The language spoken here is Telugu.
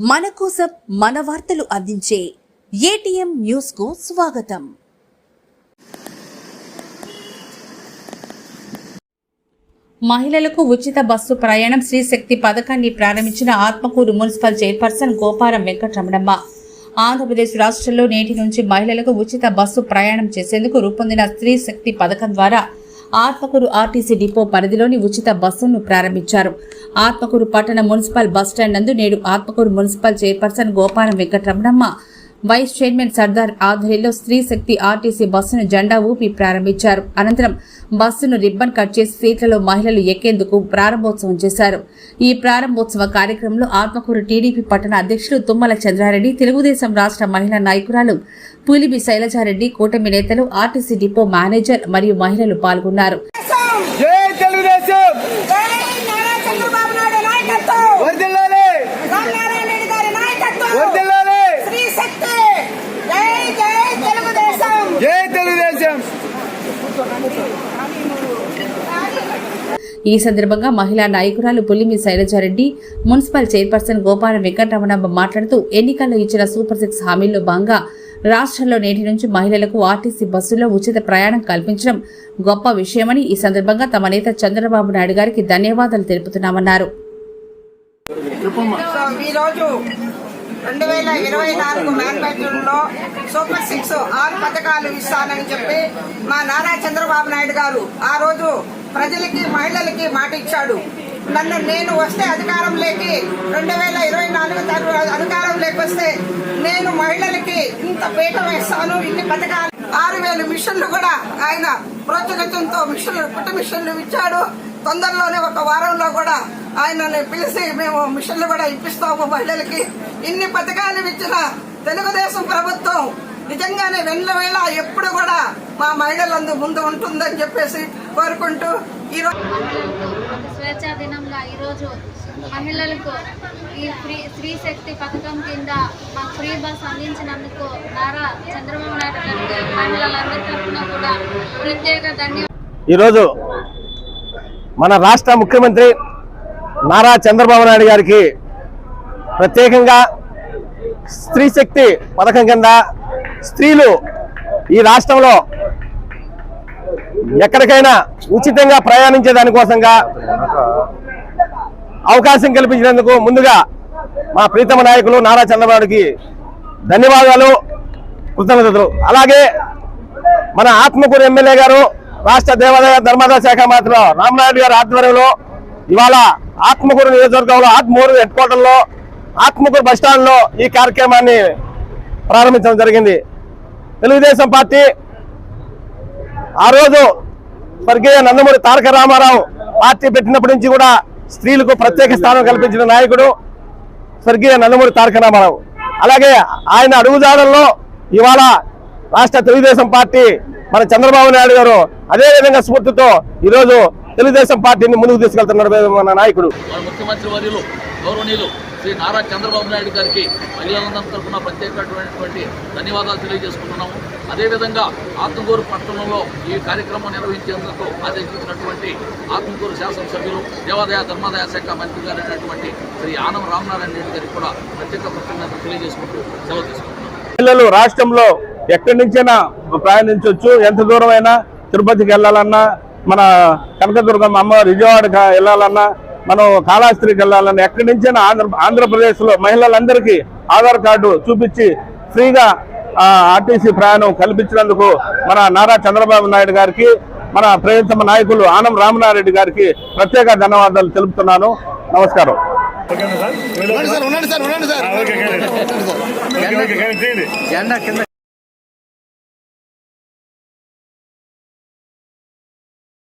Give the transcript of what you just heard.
మన కోసం మన వార్తలు అందించే ఏటీఎం న్యూస్కు స్వాగతం. మహిళలకు ఉచిత బస్సు ప్రయాణం శ్రీ శక్తి పథకాన్ని ప్రారంభించిన ఆత్మకూరు మున్సిపల్ చైర్పర్సన్ గోపారం వెంకటరమణమ్మ. ఆంధ్రప్రదేశ్ రాష్ట్రంలో నేటి నుంచి మహిళలకు ఉచిత బస్సు ప్రయాణం చేసేందుకు రూపొందిన స్త్రీ శక్తి పథకం ద్వారా ఆత్మకూరు ఆర్టీసీ డిపో పరిధిలోని ఉచిత బస్సును ప్రారంభించారు. ఆత్మకూరు పట్టణ మున్సిపల్ బస్టాండ్ నందు నేడు Atmakur municipal chairperson Gopalam Venkataramanamma vice chairman Sardar ఆధ్వర్యంలో స్త్రీ శక్తి ఆర్టీసీ బస్సును జెండా ఊపి ప్రారంభించారు. అనంతరం బస్సును రిబ్బన్ కట్ చేసి సీట్లలో మహిళలు ఎక్కేందుకు ప్రారంభోత్సవం చేశారు. ఈ ప్రారంభోత్సవ కార్యక్రమంలో ఆత్మకూరు టీడీపీ పట్టణ అధ్యక్షులు తుమ్మల చంద్రారెడ్డి తెలుగుదేశం రాష్ట్ర మహిళా నాయకురాలు పులిబి శైలజారెడ్డి కూటమి నేతలు ఆర్టీసీ డిపో మేనేజర్ మరియు మహిళలు పాల్గొన్నారు జై తెలుగుదేశం జై నారా చంద్రబాబు నాయుడు నాయకత్వం వర్దిల్లాలి రామనారాయణ రెడ్డి గారి నాయకత్వం వర్దిల్లాలి శ్రీ శక్తి జై జై తెలుగుదేశం జై తెలుగుదేశం ఈ సందర్భంగా మహిళా నాయకురాలు పులిమి శైలజారెడ్డి మున్సిపల్ చైర్పర్సన్ గోపాల వెంకటరమణమ్మ మాట్లాడుతూ ఎన్నికల్లో ఇచ్చిన సూపర్ సిక్స్ హామీల్లో భాగంగా రాష్ట్రంలో నేటి నుంచి మహిళలకు ఆర్టీసీ బస్సుల్లో ఉచిత ప్రయాణం కల్పించడం గొప్ప విషయమని ఈ సందర్భంగా తమ నేత చంద్రబాబు నాయుడు గారికి ధన్యవాదాలు తెలుపుతున్నామన్నారు. సో ఈ రోజు రెండు వేల ఇరవై నాలుగు మేనిఫెస్టోలో సూపర్ సిక్స్ ఆరు పథకాలు ఇస్తానని చెప్పి మా నారా చంద్రబాబు నాయుడు గారు ఆ రోజు ప్రజలకి మహిళలకి మాట ఇచ్చాడు. నన్ను నేను వస్తే అధికారంలోకి రెండు వేల ఇరవై నాలుగు తర్వాత అధికారంలోకి వస్తే నేను మహిళలకి ఇంత పీట వేస్తాను ఇన్ని పథకాలు. ఆరు వేల మిషన్లు కూడా ఆయన ప్రోత్సహించడంతో మిషన్లు పుట్ట మిషన్లు ఇచ్చాడు. తొందరలోనే ఒక వారంలో కూడా ఆయనని పిలిచి మేము మిషన్లు కూడా ఇప్పిస్తాము మహిళలకి. ఇన్ని పథకాలు ఇచ్చిన తెలుగుదేశం ప్రభుత్వం నిజంగానే వెన్న వేళ ఎప్పుడు కూడా మా మహిళలందు ముందు ఉంటుందని చెప్పేసి కోరుకుంటూ ఈరోజు స్వేచ్ఛా దినంగా ఈరోజు మహిళలకు ఈ ఫ్రీ స్త్రీ శక్తి పథకం కింద మాకు ఫ్రీ బస్ అందించినందుకు నారా చంద్రబాబు నాయుడు గారికి మహిళలందరి తరఫున కూడా ప్రత్యేక ధన్యవాదాలు. ఈరోజు మన రాష్ట్ర ముఖ్యమంత్రి నారా చంద్రబాబు నాయుడు గారికి ప్రత్యేకంగా స్త్రీ శక్తి పథకం కింద స్త్రీలు ఈ రాష్ట్రంలో ఎక్కడికైనా ఉచితంగా ప్రయాణించే దానికోసంగా అవకాశం కల్పించినందుకు ముందుగా మా ప్రీతమ నాయకులు నారా చంద్రబాబుకి ధన్యవాదాలు కృతజ్ఞతలు. అలాగే మన ఆత్మకూరు ఎమ్మెల్యే గారు రాష్ట్ర దేవాదాయ ధర్మాదాయ శాఖ మాత్రం రామనాయుడు గారి ఆధ్వర్యంలో ఇవాళ ఆత్మకూరు నియోజకవర్గంలో ఆత్మకూరు హెడ్ క్వార్టర్లో ఆత్మకూరు బస్టాండ్లో ఈ కార్యక్రమాన్ని ప్రారంభించడం జరిగింది. తెలుగుదేశం పార్టీ ఆ రోజు స్వర్గీయ నందమూరి తారక రామారావు పార్టీ పెట్టినప్పటి నుంచి కూడా స్త్రీలకు ప్రత్యేక స్థానం కల్పించిన నాయకుడు స్వర్గీయ నందమూరి తారక రామారావు. అలాగే ఆయన అడుగుజాడల్లో ఇవాళ రాష్ట్ర తెలుగుదేశం పార్టీ మన చంద్రబాబు నాయుడు గారు అదేవిధంగా స్ఫూర్తితో ఈరోజు తెలుగుదేశం పార్టీని ముందుకు తీసుకెళ్తున్నారు మన నాయకుడు. ముఖ్యమంత్రి వర్యులు గౌరవనీయులు శ్రీ నారా చంద్రబాబు నాయుడు గారికి మహిళలందరి తరఫున ప్రత్యేకమైనటువంటి ధన్యవాదాలు తెలియజేసుకుంటున్నాము. అదేవిధంగా ఆత్మకూరు పట్టణంలో ఈ కార్యక్రమం నిర్వహించేందుకు ఆదేశించినటువంటి ఆత్మకూరు శాసనసభ్యులు దేవాదాయ ధర్మాదాయ శాఖ మంత్రి గారు అయినటువంటి శ్రీ ఆనం రామనారాయణ రెడ్డి గారికి కూడా ప్రత్యేక కృతజ్ఞతలు తెలియజేసుకుంటూ సెలవు తీసుకుంటున్నాం. పిల్లలు రాష్ట్రంలో ఎక్కడి నుంచైనా ప్రయాణించవచ్చు. ఎంత దూరం అయినా తిరుపతికి వెళ్ళాలన్నా మన కనకదుర్గం అమ్మ విజయవాడకి వెళ్ళాలన్నా మనం కాళాస్త్రికి వెళ్ళాలన్నా ఎక్కడి నుంచైనా ఆంధ్ర ఆంధ్రప్రదేశ్లో మహిళలందరికీ ఆధార్ కార్డు చూపించి ఫ్రీగా ఆర్టీసీ ప్రయాణం కల్పించినందుకు మన నారా చంద్రబాబు నాయుడు గారికి మన ప్రియతమ నాయకులు ఆనం రామనారెడ్డి గారికి ప్రత్యేక ధన్యవాదాలు తెలుపుతున్నాను. నమస్కారం. ఉండండి